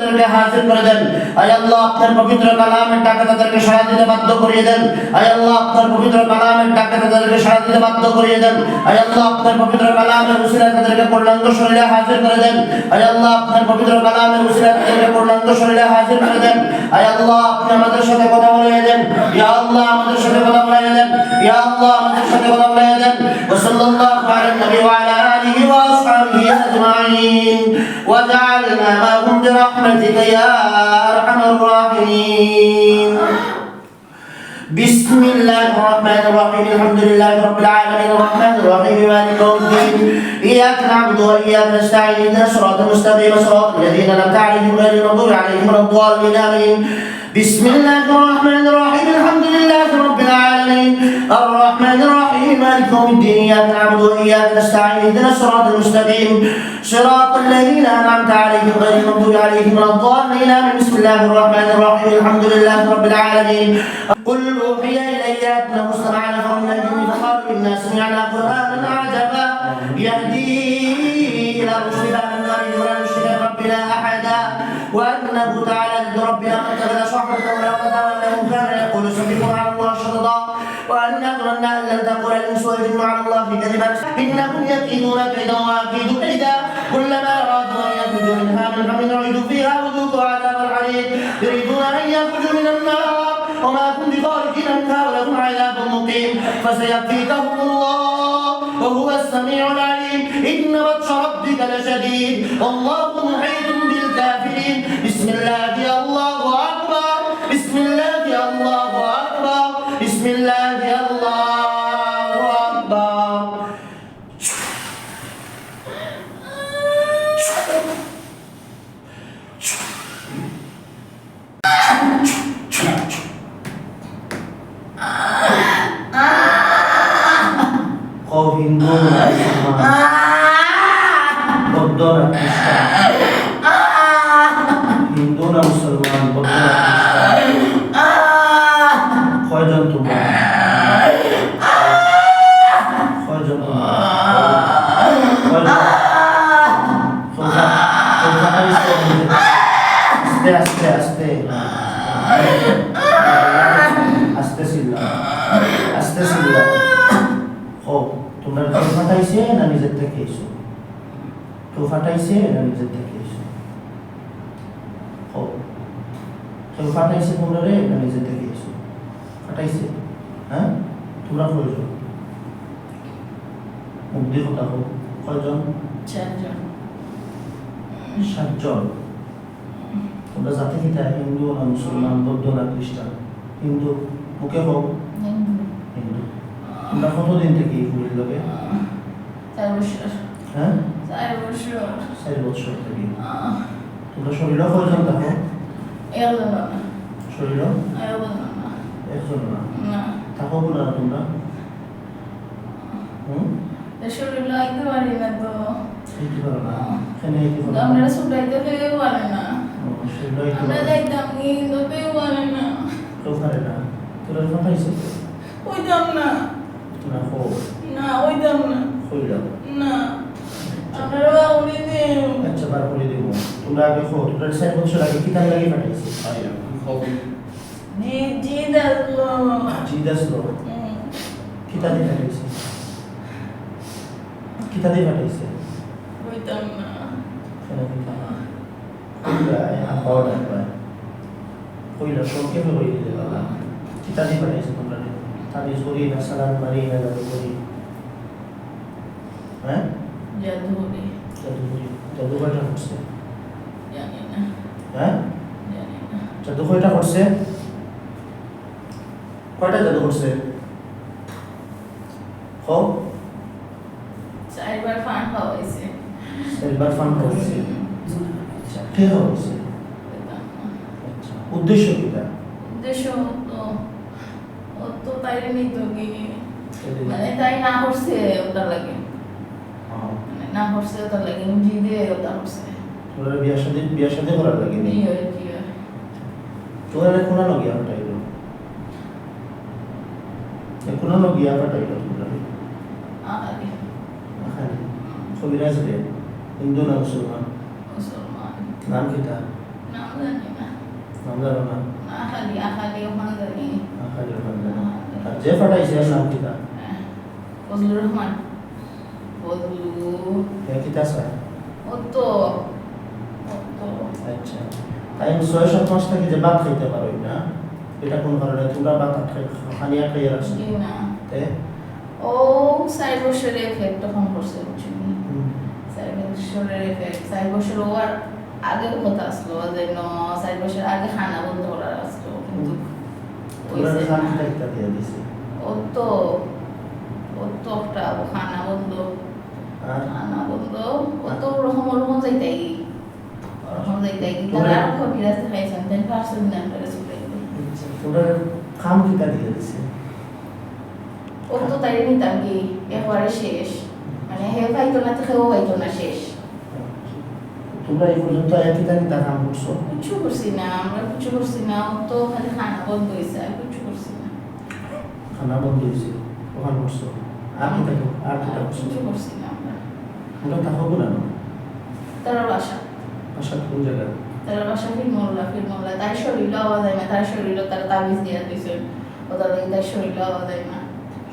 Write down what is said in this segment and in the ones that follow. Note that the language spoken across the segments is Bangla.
তাদেরকে হাজির করে দেন। আয় আল্লাহ, আপনার পবিত্র কালামের টাকা তাদেরকে সাড়া দিতে বাধ্য করিয়ে দেন। আয় আল্লাহ, আপনার পবিত্র কালামের টাকা তাদেরকে সাড়া দিতে বাধ্য করিয়ে দেন। আয় আল্লাহ, আপনার পবিত্র কালামের উসিরা তাদেরকে পূর্ণাঙ্গ শরীরে হাজির করে দেন। আয় আল্লাহ, আপনার পবিত্র কালামের উসিরা তাদেরকে পূর্ণাঙ্গ শরীরে হাজির করে দেন। আয় আল্লাহ, আপনি আমাদের সাথে কথা বলিয়ে দেন। ইয়া আল্লাহ, আমাদের সাথে কথা বলিয়ে দেন। ইয়া আল্লাহ, আমাদের সাথে কথা বলিয়ে দেন। ওয়া সাল্লাল্লাহু আলা নবী ওয়া আলা আলিহি ওয়া واصحابه أجمعين. وجعلنا معهم برحمتك يا أرحم الراحمين. بسم الله الرحمن الرحيم. الحمد لله رب العالمين. الرحمن الرحيم. مالك يوم الدين. إياك نعبد وإياك نستعين. اهدنا الصراط المستقيم. صراط الذين أنعمت عليهم غير المغضوب عليهم ولا الضالين. آمين. بسم الله الرحمن الرحيم. الحمد لله رب العالمين. الرحمن الرحيم. مالك يوم الدين. إياك نعبد وإياك نستعين. اهدنا الصراط المستقيم. صراط الذين أنعمت عليهم غير المغضوب عليهم ولا الضالين. آمين. بسم الله الرحمن الرحيم. الحمد لله رب العالمين. قل أوحي إلي أنه استمع نفر من الجن فقالوا انا سمعنا قرآنا عجبا. يهدي إلى الرشد فامنا به ولا نشرك بربنا أحدا. وأنه تعالى ربنا من ظننا أن لن تقول الإنس والجن على الله كذبا. إنهم يكيدون كيدا واكيد كيدا. كلما أرادوا أن يخرجوا منها من غم اعيدوا فيها وذوقوا عذاب الحريق. يريدون أن يخرجوا من النار. وما كن بخارجين منها ولهم عذاب مقيم. فسيكفيكهم الله وهو السميع العليم. إن بطش ربك لشديد. والله محيط بالكافرين. بسم الله يا الله ngôn ngữ তোমরা রে না নিজের থেকে এসো ফাটাইছে হ্যাঁ? তোমরা মুখ দিয়ে কথা হোক কয়জন? সাতজন। তোমরা জাতি কিতা হিন্দু না মুসলমান বৌদ্ধ না খ্রিস্টান হিন্দু। মুখে হোক হিন্দু। তোমরা কতদিন থেকে এই ঘুরে যাবে হ্যাঁ? চার বছর। থেকে। তোমরা শরীরও কয়জন থাকো শরীরও? একজন না? থাকো না তোমরা হুম? শরীর লাগতে পারি না তো। এইতে পারো না? এখানে এইতে পারো না? আমরা পেয়ে পারে না। আমরা না। যাইতাম কিন্তু পেয়ে পারে না। কেউ পারে না। তোরা ফাটাইছে ওইতাম না না। না ওইতাম না হইল না আপনারা উনি দেন আচ্ছা বার করে দেবো তোমরা আগে হো তোমরা চার বছর আগে কিতাব লাগে ফাটাইছে জি জি দাদু জিদ আসলো কিতাব দিয়ে ফাটাইছে কিতাব দিয়ে ফাটাইছে ওইতাম না। কেন কিতাব কইলা আপাও ডাকবা কইলা সংক্ষেপে কই দিলে বাবা? কিতাব দিয়ে ফাটাইছে তোমরা তাবিজ করি না সালাম মারি না জাদু করি। হ্যাঁ? জাদু বলি জাদু করি। জাদু কয়টা করছে জানি না হ্যাঁ? জাদু কয়টা করছে। কয়টা জাদু করছে? চারবার ফান আচ্ছা। কে হয়েছে? আচ্ছা উদ্দেশ্য কিটা? উদ্দেশ্য তো ও তো নিত কি মানে তাই না করছে ওটা লাগে। মানে না করছে ওটা লাগে জি দিয়ে ওটা করছে। তোরা বিয়া শাদী বিয়া শাদী করার লাগে নি তোরা কোনা লগিয়া হটাইল কোনা লগিয়া হটাইল তোরা আরে কবিরাজ রে হিন্দু না মুসলমান? নাম কিটা নাম জানি না। যে ফাটাইছে নাম কিতা ফজলুর রহমান। ফজলু কিতা স্যার? ও তো আচ্ছা। তাই ছয় সাত মাস থেকে যে ভাত খাইতে পারোই না এটা কোন কারণে? তোমরা ভাত খানিয়া খাইয়ে রাখছো। না। ও চার বছরের এফেক্ট তখন করছে চার বছরের এফেক্ট চার বছর ও আর আগের কথা আসলো যে ন চার বছর আগে খানা বন্ধ করার আসলো কিন্তু ও তো ও তো একটা খানা বন্ধ। আর? খানা বন্ধ ও তো ওরকম ওরকম যাইতাই খাম কিতা দিয়ে দিছে ও তো তাই নিতাম কি একবারে শেষ মানে হে পাইতো না তো সেও পাইতো না শেষ তোমরা এই পর্যন্ত এক কিতা কিতা করছ কিছু করছি না আমরা কিছু করছি না তো খালি খানা বন্ধ হয়েছে আর কিছু করছি না খানা বন্ধ হয়েছে ওখান করছ আর কিতা আর আর করছ কিছু করছি না আমরা তোমরা থাকো না তারা বাসা বাসা কোন জায়গায়? তারা বাসা ফিরমোল্লা ফিরমোল্লা তার শরীরও আওয়াজ হয় না তার শরীরও তারা তাবিজ দিয়ে দিয়েছে ও তাদের তার শরীরও আওয়াজ হয় না।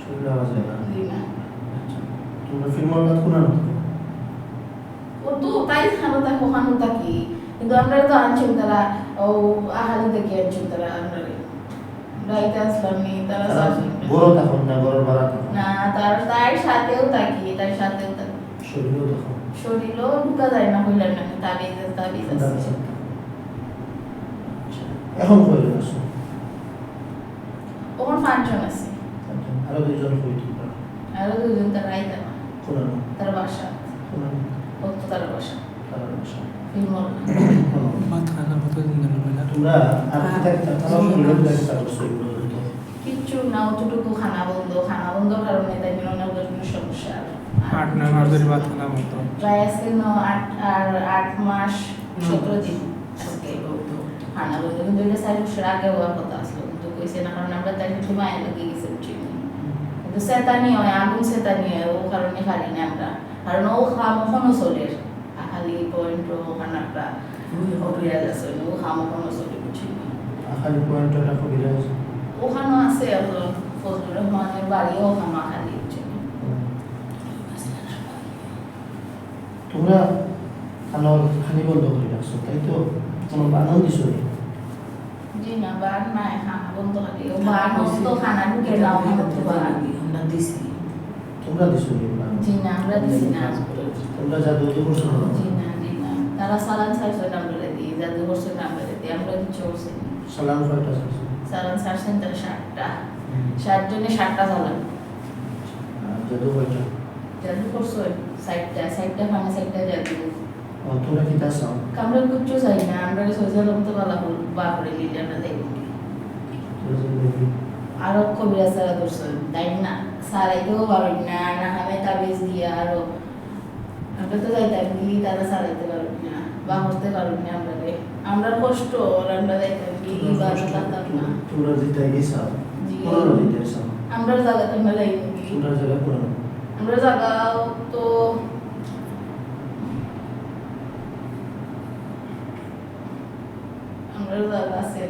শরীরে আওয়াজ হয় না? জি না। আচ্ছা। তোমরা ফিল্ম রাত কোন আনো ও তো তাই খানো তা কোহানো থাকি কিন্তু আমরা তো আনছেন তারা ও আহালি থেকে আনছেন তারা আমরা রাইতে আসলাম নি তারা বড় তখন না বড় বাড়া না তার তার সাথেও থাকি তার সাথেও থাকি। শরীরও তখন শরীরও ঢুকা যায় না হইলাম না তাবিজ তাবিজ আছে এখন কইলে আসো ওখানে পাঁচজন আছে। আরও দুইজন কই আরও দুজন তারা আইতা কোন তার বাসা। কোন তার বাসা। বাসা। দিন তোমরা আর কিতা তারা বলতো। কিচ্ছু না অতটুকু খানা বন্ধ। খানা বন্ধ কারণে তাই জন্য ওদের সমস্যা আট নয় মাস ধরে খানা বলতো প্রায় আজকে ন আট আর আট মাস সতেরো দিন আজকে। খানা বন্ধ কিন্তু এটা চার বছর আগে হওয়ার কথা আসলো কিন্তু কইছে না কারণ আমরা তাই একটু মায়ের লেগে গেছে কিন্তু সেতানি হয় আগুন সেতানি হয় ও কারণে খালি না আমরা। কারণ ও খাম ওখানো চলের খালি পয়েন্ট ওখানে একটা অভিরাজ আছে ও খাম ওখানো চলে বুঝছি আখালি পয়েন্ট ওখানেও আছে ফজলুর রহমানের বাড়িও ওখানে তোমরা খানার খানি বন্ধ করে রাখছো তাই তো? কোনো বানান দিছো নি? জি না বার নাই খানা বন্ধ তো খানা ঢুকে দাও ওখানে তো বার তোমরা দিছো নি বানান? জি না আমরা দিছি না। তোমরা যা দুটো করছ জি না জি না। তারা সালান জাদু করছে আমরা কিছু করছি কয়টা সালান তারা জনে সালান আর জাদু কয়টা? জাদু করছ সাইডটা সাইডটা ফানে সাইডটা জাদু তোমরা কি তা চাও আমরা কিচ্ছু চাই না আমরা সোশ্যাল তো বালা বা করে নিলে আমরা দেখব তোমরা যদি দেখি, আরও কবিরা সারা ধরছেন তাই না? সারাইতেও পারবেন না না হামে তাবিজ দিয়ে আরও। আমরা তো যাইতাম কি তারা সারাইতে পারবেন না বা করতে পারবেন না আমরা আমরা কষ্ট আমরা যাইতাম কি বা না। তোমরা যেটা আমরা তোমরা জায়গা আছে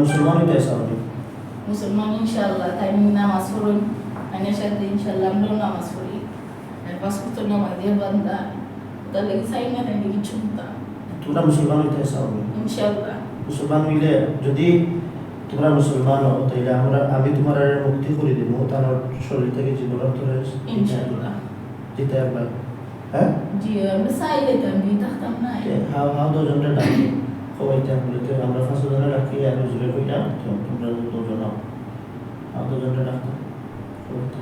মুসলমান হইতে মুসলমান ইনশাআল্লাহ তাই নামাজ পড়ুন আইনের সাথে ইনশাআল্লাহ আমরাও নামাজ পড়ি আর পাঁচ বছর নামাজ দিয়ে বান্ধা তাহলে চাই না তাই কিছু না তোমরা মুসলমান হইতে চাও ইনশাআল্লাহ মুসলমান হইলে যদি তোমরা মুসলমান হও তাইলে আমরা আমি তোমার আর মুক্তি করে দিব তার শরীর থেকে জীবন ইনশাআল্লাহ। জিতে একবার। হ্যাঁ? জি আমরা চাই থাকতাম না হাও হাও দুজনটা ডাকি বলে তো আমরা পাঁচ জনে রাখি আর জুড়ে কইটা তোমরা দুজন হও। হাও দুজনটা ডাকো সবাইতে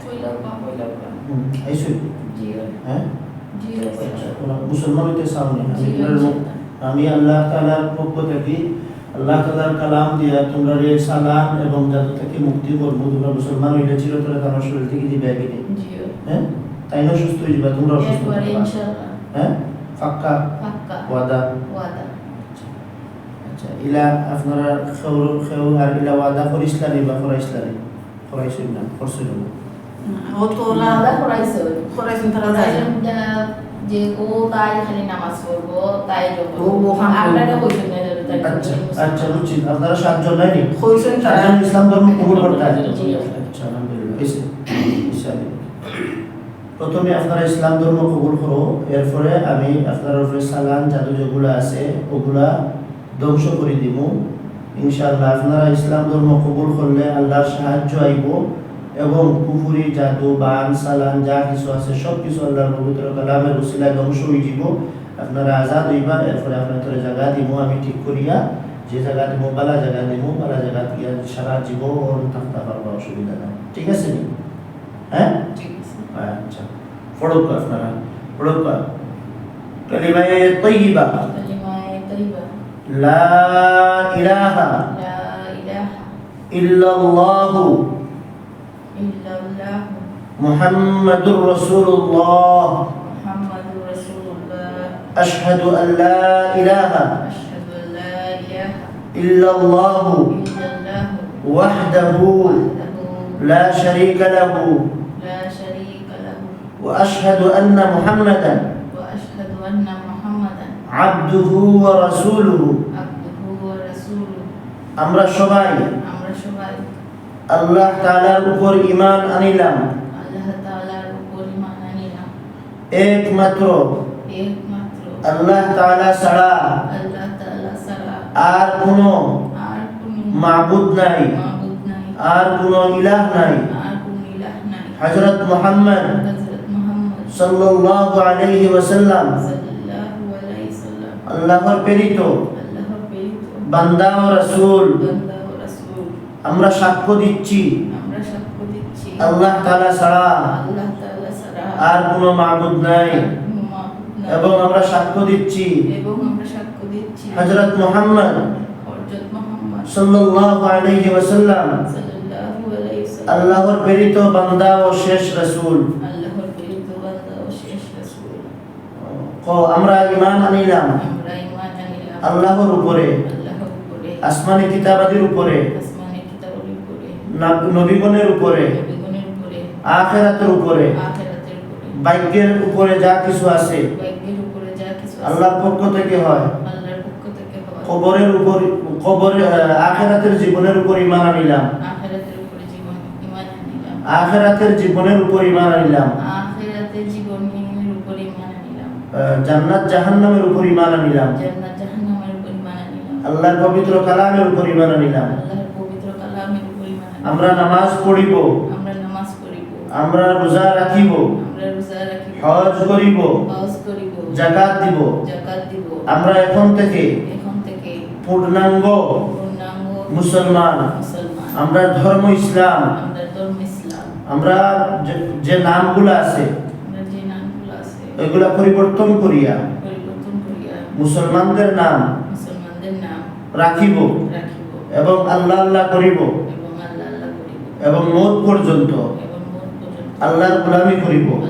কইলাও বা কইলাও বা হুম আইসো জি হ্যাঁ জি আচ্ছা, তোমরা মুসলমান হইতে চাও আমি আল্লাহ তাআলার পক্ষ থেকে আল্লাহ তাআলার কালাম দিয়া তোমরা রে সালাম এবং জাদু থেকে মুক্তি করব তোমরা মুসলমান হইলে চিরতরে তোমার শরীর থেকে দিবে হ্যাঁ তাই না সুস্থ হয়ে যাবে তোমরা সুস্থ একবারে থাকবা। ইনশাআল্লাহ হ্যাঁ ফাক্কা ওয়াদা আচ্ছা ইলা আপনারা খেউ আর ইলা ওয়াদা বা না না ও তো ওলা করাইছে করাইছেন তারা যায় যে ও তাই খালি নামাজ পড়ব তাই ও ওখান আপনারা কইছেন না যে তাই আচ্ছা আচ্ছা বুঝছি আপনারা সাতজন নাই নি? কইছেন সাতজন ইসলাম ধর্ম কবুল করতে হয়। আচ্ছা আলহামদুলিল্লাহ এসে প্রথমে আপনারা ইসলাম ধর্ম কবুল করো এরপরে আমি আপনার উপরে সালান জাদু যেগুলো আছে ওগুলা ধ্বংস করে দিব ইনশাআল্লাহ আপনারা ইসলাম ধর্ম কবুল করলে আল্লাহর সাহায্য আইব এবং কুফুরি জাদু বান সালান যা কিছু আছে সব কিছু আল্লাহর পবিত্র কালামের উসিলায় ধ্বংস হয়ে যাব। আপনারা আজাদ হইবা এরপরে আপনার তোরে জায়গা দিব আমি ঠিক করিয়া যে জায়গা দিব বালা জায়গা দিব বালা জায়গা দিয়া সারা জীবন থাকতে পারব অসুবিধা নাই। ঠিক আছে নি? হ্যাঁ? ঠিক আচ্ছা পড়ুক আপনারা পড়ুক কালিমায়ে তৈবা কালিমায়ে তাইবা লা ইলাহা লা ইলাহা ইল্লাল্লাহু ইল্লাল্লাহ মুহাম্মাদুর রাসূলুল্লাহ মুহাম্মাদুর রাসূলুল্লাহ আশহাদু আন লা ইলাহা আশহাদু আন লা ইলাহা ইল্লাল্লাহু ইল্লাল্লাহ ওয়াহদাহু ওয়াহদাহু লা শারীকা লাহু لا شريك له وأشهد أن محمدا وأشهد أن محمدا عبده ورسوله عبده ورسوله আমরা সবাই আমরা সবাই আল্লাহ তাআলার উপর ঈমান আনিলাম। আল্লাহ তাআলার উপর ঈমান আনিলাম। একমাত্র। একমাত্র। আল্লাহ তাআলা ছাড়া। আল্লাহ তাআলা ছাড়া। আর কোনো আর কোনো মাবুদ নাই। মাবুদ নাই। আর কোনো ইলাহ নাই। আর কোনো ইলাহ নাই। হযরত মুহাম্মদ হযরত মুহাম্মদ সাল্লাল্লাহু আলাইহি ওয়াসাল্লাম। সাল্লাল্লাহু আলাইহি সাল্লাম আল্লাহর প্রেরিত। আল্লাহর প্রেরিত। বান্দা ও রাসূল। বান্দা আমরা সাক্ষ্য দিচ্ছি। আল্লাহ তাআলা ছাড়া আর কোনো মাবুদ নাই। এবং আমরা সাক্ষ্য দিচ্ছি। হযরত মুহাম্মদ সাল্লাল্লাহু আলাইহি ওয়াসাল্লাম। আল্লাহর প্রেরিত বান্দা ও শেষ রাসূল। আমরা আনিলাম। উপরে। আল্লাহর উপরে। আসমানি কিতাবাদির উপরে আসমানের কিতাবের উপরে না- নবীগণের উপরে আখেরাতের উপরে আখিরাতের উপরে ভাগ্যের উপরে যা কিছু আছে আল্লাহর পক্ষ থেকে হয়। কবরের উপর কবরে আখেরাতের জীবনের উপর ইমান আনিলাম। আখিরাতের জীবনের উপর ঈমান আনিলাম। জান্নাত জাহান্নামের উপর ঈমান আনিলাম। আল্লাহর পবিত্র কালামের উপর ইমান আনিলাম। আমরা নামাজ পড়িব। আমরা নামাজ পড়িব। আমরা রোজা রাখিব। আমরা রোজা রাখিব। হজ করিব। হজ করিব। জাকাত দিব। যাকাত দিব। আমরা এখন থেকে এখন থেকে পূর্ণাঙ্গ পূর্ণাঙ্গ মুসলমান। মুসলমান। আমরা ধর্ম ইসলাম। আমরা ধর্ম ইসলাম। আমরা যে- যে নামগুলো আছে যে নামগুলো আছে ওইগুলা পরিবর্তন করিয়া পরিবর্তন করিয়া মুসলমানদের নাম মুসলমানদের নাম রাখিব রাখিব। এবং আল্লাহ আল্লাহ করিব এবং আল্লাহ আল্লাহ করিব এবং মত পর্যন্ত আল্লাহর গোলামি করিব।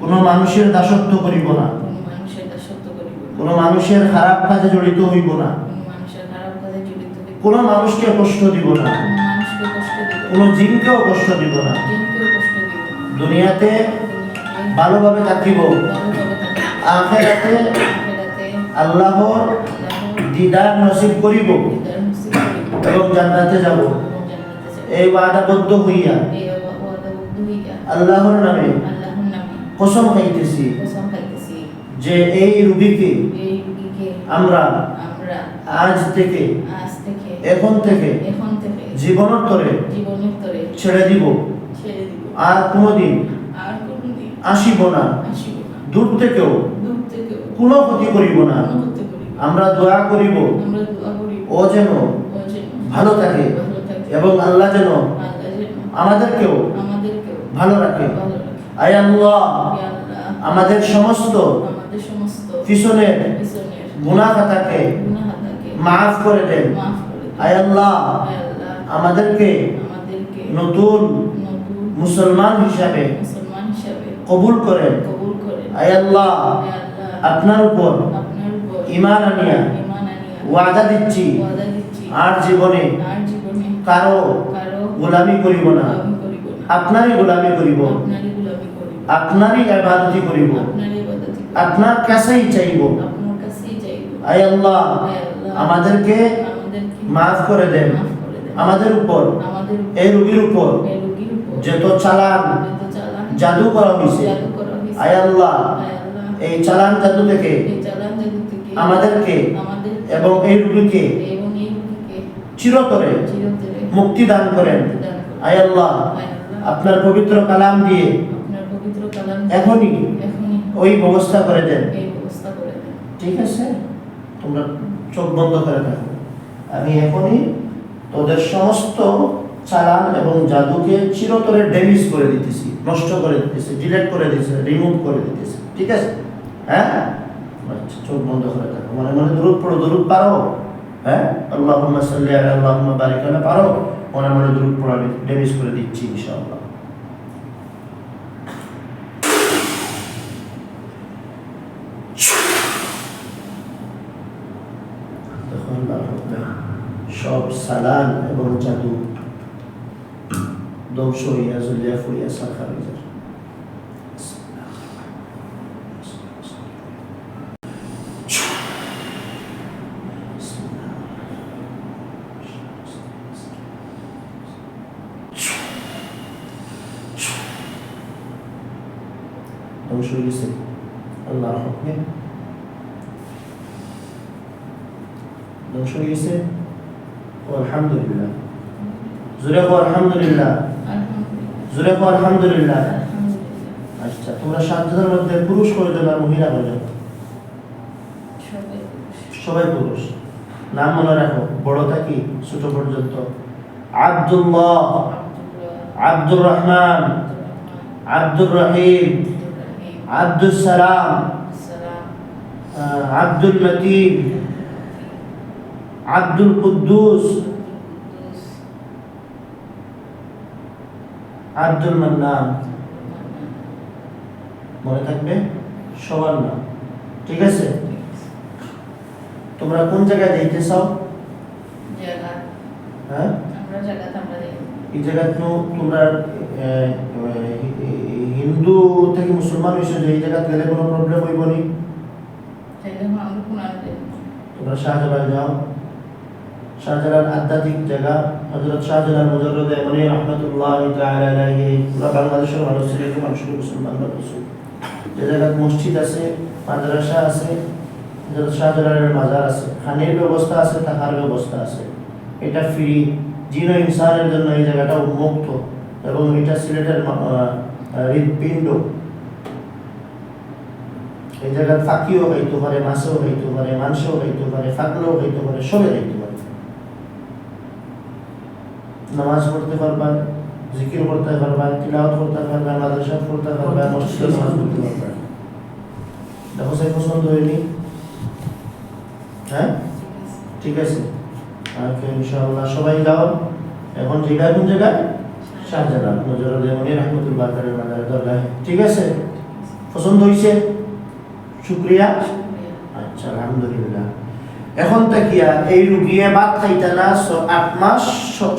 কোনো মানুষের দাসত্ব করিব না। কোনো মানুষের খারাপ কাজে জড়িত হইব না। কোনো মানুষকে কষ্ট দিব না। কোনো জিনকেও কষ্ট দিব না। দুনিয়াতে ভালোভাবে থাকিব। আখেরাতে আল্লাহর দিদার নসিব করিব। এবং জান্নাতে যাব। এই ওয়াদাবদ্ধ হইয়া। আল্লাহর নামে কসম খাইতেছি যে এই রুগীকে আমরা আজ থেকে এখন থেকে জীবনের তরে ছেড়ে দিব। আর কোনোদিন আসিব না। দূর থেকেও কোনো ক্ষতি করিব না। আমরা দোয়া করিব। ও যেন ভালো থাকে। এবং আল্লাহ যেন আমাদেরকেও ভালো রাখে। ভালো আয় আল্লাহ আমাদের সমস্ত পিছনের পিছনের গুনাহ খাতাকে গুনাহাতাকে মাফ করে দেন মাফ আয় আল্লাহ আমাদেরকে নতুন মুসলমান হিসাবে কবুল করেন আয় আল্লাহ আপনার উপর ইমান আনিয়া ওয়াদা দিচ্ছি। আর জীবনে কারও গোলামি করিব না। আপনারই গোলামি করিব। আপনারই ইবাদতি করিব। আপনার কাছেই চাইব। আয় আল্লাহ আমাদেরকে মাফ করে দেন। আমাদের উপর এই রোগীর উপর যত চালান জাদু করা হয়েছে আয় আল্লাহ এই চালান জাদু থেকে আমাদেরকে এবং এই রোগীকে চিরতরে মুক্তি দান করেন। আয় আল্লাহ আপনার পবিত্র কালাম দিয়ে এখনই ওই ব্যবস্থা করে দেন। এই ব্যবস্থা করে দেন। ঠিক আছে? তোমরা চোখ বন্ধ করে থাকো আমি এখনই তোদের সমস্ত চালান এবং জাদুকে চিরতরে ড্যামেজ করে দিতেছি নষ্ট করে দিতেছি ডিলেট করে দিতেছি রিমুভ করে দিতেছি। ঠিক আছে? হ্যাঁ? আচ্ছা চোখ বন্ধ করে থাকো মনে মনে দূরত পড়ো দূরত পারো। হ্যাঁ? আল্লাহুম্মা সাল্লি আলা, আল্লাহুম্মা বারিক আলা, পারো? মনে মনে দূরত পড়ো আমি ড্যামেজ করে দিচ্ছি ইনশাআল্লাহ। সব সালান এবং জাদু ধ্বংস হইয়া জ্বলিয়া ফুরিয়া সারখার হয়ে যায় ধ্বংস হয়ে গেছে আল্লাহর হুকমে ধ্বংস হয়ে গেছে আলহামদুলিল্লাহ জুড়ে কো আলহামদুলিল্লাহ কো আলহামদুলিল্লাহ আচ্ছা তোমরা সাতজনের মধ্যে পুরুষ কয়জন আর মহিলা কয়জন সবাই সবাই পুরুষ নাম মনে রাখো বড় থাকি ছোট পর্যন্ত আব্দুল্লাহ আব্দুর রহমান আব্দুর রহিম আব্দুল সালাম আব্দুল লতিফ আব্দুল কুদ্দুস। আব্দুল মান্নান। মনে থাকবে? সবার নাম। ঠিক আছে? তোমরা কোন জায়গায় যাইতে চাও? হ্যাঁ? এই জায়গা তো তোমরা হিন্দু থেকে মুসলমান হয়েছে যে এই জায়গা গেলে কোনো প্রবলেম হইব নি তোমরা শাহজালাল যাও। শাহজালাল আধ্যাত্মিক জায়গা হজরত শাহজালাল মুজাররদ এমনি রহমতুল্লাহ পুরো বাংলাদেশের মানুষ ছিল মানুষের মুসলমান মানুষ যে জায়গায় মসজিদ আছে, মাদ্রাসা আছে হজরত শাহজালালের মাজার আছে, খানের ব্যবস্থা আছে থাকার ব্যবস্থা আছে। এটা ফ্রি জিন ইনসানের জন্য এই জায়গাটা উন্মুক্ত এবং এটা সিলেটের হৃদপিণ্ড এই জায়গায় ফাঁকিও হইতে পারে, মাছও হইতে পারে, মাংসও হইতে পারে ফাঁকলেও হইতে পারে সবে হইতে পারে নামাজ পড়তে পারবা জিকির করতে পারবা তিলাওয়াত করতে পারবা মাদ্রাসা করতে পারবেন মসজিদে নামাজ পড়তে পারবেন দেখো সেই পছন্দ হয়নি? হ্যাঁ? ঠিক আছে। ওকে ইনশাআল্লাহ। সবাই যাও। এখন জায়গায় কোন জায়গায় শাহজালাল। নজরুল রহমতুল্লাহ দরগাহে। ঠিক আছে? পছন্দ হয়েছে শুক্রিয়া। আচ্ছা আলহামদুলিল্লাহ। এখন তাকিয়া এই রুগিয়ে ভাত খাইতে না আট মাস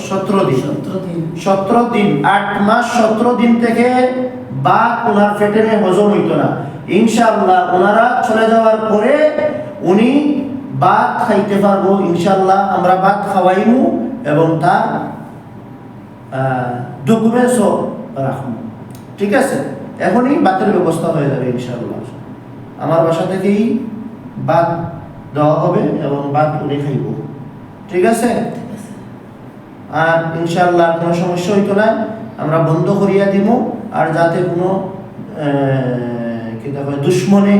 সতেরো দিন। সতেরো দিন। আট মাস সতেরো দিন থেকে বা ওনার পেটে হজম হইত না। ইনশাআল্লাহ ওনারা চলে যাওয়ার পরে উনি ভাত খাইতে পারব ইনশাআল্লাহ আমরা ভাত খাওয়াইমু এবং তার ডকুমেন্টসও রাখব ঠিক আছে? এখনই বাতের ব্যবস্থা হয়ে যাবে ইনশাআল্লাহ। আমার বাসা থেকেই ভাত দেওয়া হবে এবং বাদ উনি খাইব। ঠিক আছে? আর ইনশাল্লাহ কোনো সমস্যা হইতো না আমরা বন্ধ করিয়া দিব আর যাতে কোনো আহ, কি হয় দুশ্মনে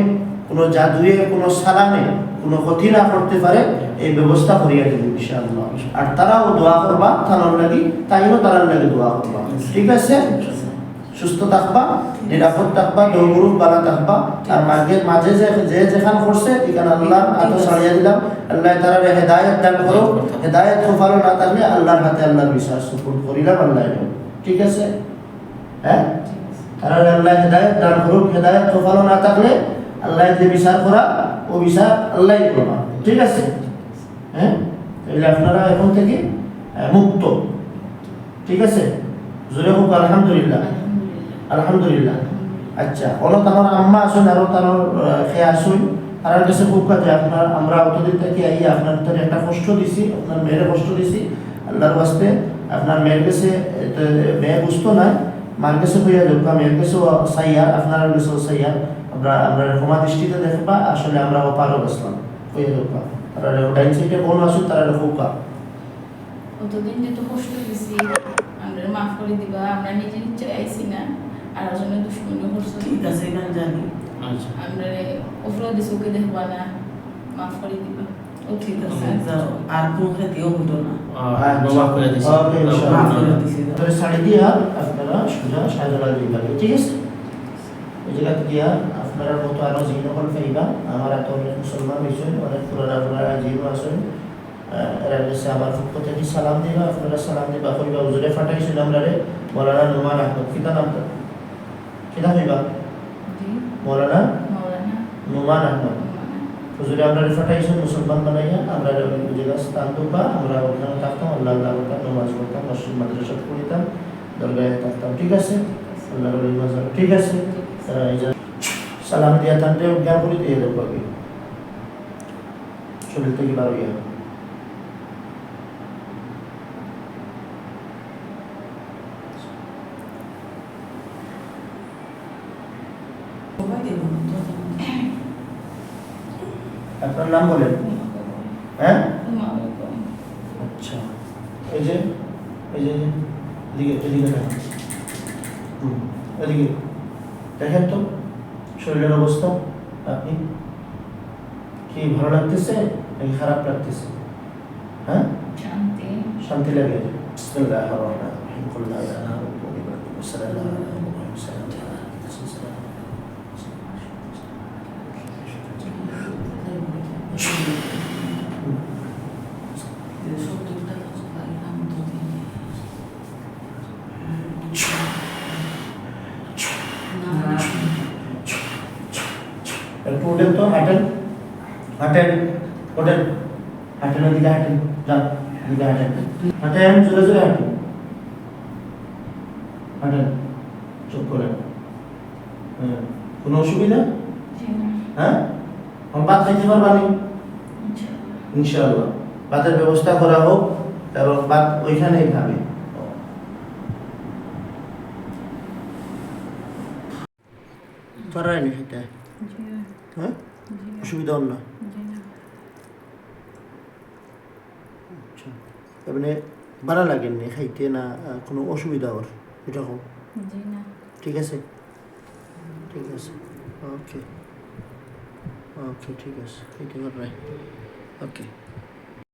কোনো জাদুয়ে কোনো সালামে কোনো ক্ষতি না করতে পারে এই ব্যবস্থা করিয়া দেব ইনশাআল্লাহ। আর তারাও দোয়া করবা তারার লাগি তাইও তারার লাগি দোয়া করবা। ঠিক আছে? সুস্থ থাকবা নিরাপদ থাকবা দৌড় বালা থাকবা। আর মাঝে মাঝে যে যে যেখান করছে এখানে আল্লাহ আত সারিয়া দিলাম। আল্লাহ তারা হেদায়ত দান করো। হেদায়ত ভালো না থাকলে আল্লাহর হাতে আল্লাহর বিশ্বাস সুপুর করিলাম আল্লাহ ঠিক আছে? হ্যাঁ? তারা আল্লাহ হেদায়ত দান করুক। হেদায়ত ভালো না থাকলে আল্লাহ যে বিচার করা ও বিচার আল্লাহ করবা। ঠিক আছে? হ্যাঁ? তাহলে আপনারা এখন থেকে মুক্ত। ঠিক আছে? জোরে হোক আলহামদুলিল্লাহ। আলহামদুলিল্লাহ। আচ্ছা অলো তানোর আম্মা আসুন আরও তানোর খেয়ে আসুন। আর কাছে খুব কাজে আপনার, আমরা অতদিন থেকে আই আপনার তার একটা কষ্ট দিছি, আপনার মেয়ের কষ্ট দিছি, আল্লাহর বাস্তে আপনার মেয়ের কাছে মেয়ে বুঝতো না মার কাছে হইয়া যোগ্য মেয়ের কাছেও সাইয়ার আপনার কাছেও সাইয়ার আমরা আমরা ক্ষমা দৃষ্টিতে দেখবা, আসলে আমরা অপারক আসলাম হইয়া যোগ্য তারা ডাইন সাইডে কোন আসুন তারা হুকা কতদিন যেহেতু কষ্ট দিছি, আমরা মাফ করে দিবা, আমরা নিজের ইচ্ছায় আইছি না। আর জন্য দুশ্মনী করছ ঠিক আছে এটা জানি। আচ্ছা। আমরা অপরাধী চোখে দেখবা না মাফ করে দিবা। ও ঠিক আছে যাও। আর কোন ক্ষেত্রেও হইতো না। মাফ করে দিছি। মাফ করে দিছি তবে শাড়ি দিয়া আপনারা সোজা সাজলা দিবা ঠিক আছে? এই দিয়া আপনারা মতো আরও যে সকল পাইবা আমার এত অনেক মুসলমান হয়েছেন অনেক পুরানা পুরানা জিও আছেন এরা আমার পক্ষ সালাম দিবা আপনারা সালাম দিবা কইবা হুজুরে আমরা রে মৌলানা নুমান আহমদ কিতা নামটা। কিতা হইবা জি মৌলানা মাওলানা নুমান আহমদ হুজুরে আমরা ফাটাইছেন মুসলমান বানাইয়া আমরা ওই জায়গা স্থান দুবা আমরা ওখানে থাকতাম আল্লাহ আল্লাহ করতাম নমাজ পড়তাম মসজিদ মাদ্রাসা পড়িতাম দরগায় থাকতাম ঠিক আছে আল্লাহ মাজার ঠিক আছে তারা এই যে সালাম দিয়া থাকতে জ্ঞান করে দিয়ে দেবো আগে শরীর থেকে বার হইয়া সবাই দেব আপনার নাম বলেন। হ্যাঁ? আচ্ছা। এই যে এই যে এদিকে এদিকে দেখেন। হুম, এদিকে। দেখেন তো শরীরের অবস্থা আপনি কি ভালো লাগতেছে নাকি খারাপ লাগতেছে? হ্যাঁ? শান্তি। লাগে। বিসমিল্লাহির রহমানির রহিম। কুল লা ইলাহা ইল্লাল্লাহ সাল্লাল্লাহু আলাইহি একটু তো হাঁটেন হাঁটেন ওঠেন হাঁটেন ওদিকে হাঁটেন যান ওদিকে হাঁটেন হাঁটেন জোরে জোরে হাঁটেন হাঁটেন চুপ করেন হ্যাঁ কোনো অসুবিধা? হ্যাঁ? ভাত খাইতে পারবানি ইনশাআল্লাহ। ভাতের ব্যবস্থা করা হোক এবং ভাত ওইখানেই খাবে হ্যাঁ? অসুবিধা হল না? আচ্ছা। এমনি ভাড়া লাগেননি খাইতে না কোনো অসুবিধা ওর? এটা হোক ঠিক আছে? ঠিক আছে। ওকে। ওকে ঠিক আছে। খাইতে পারবে ওকে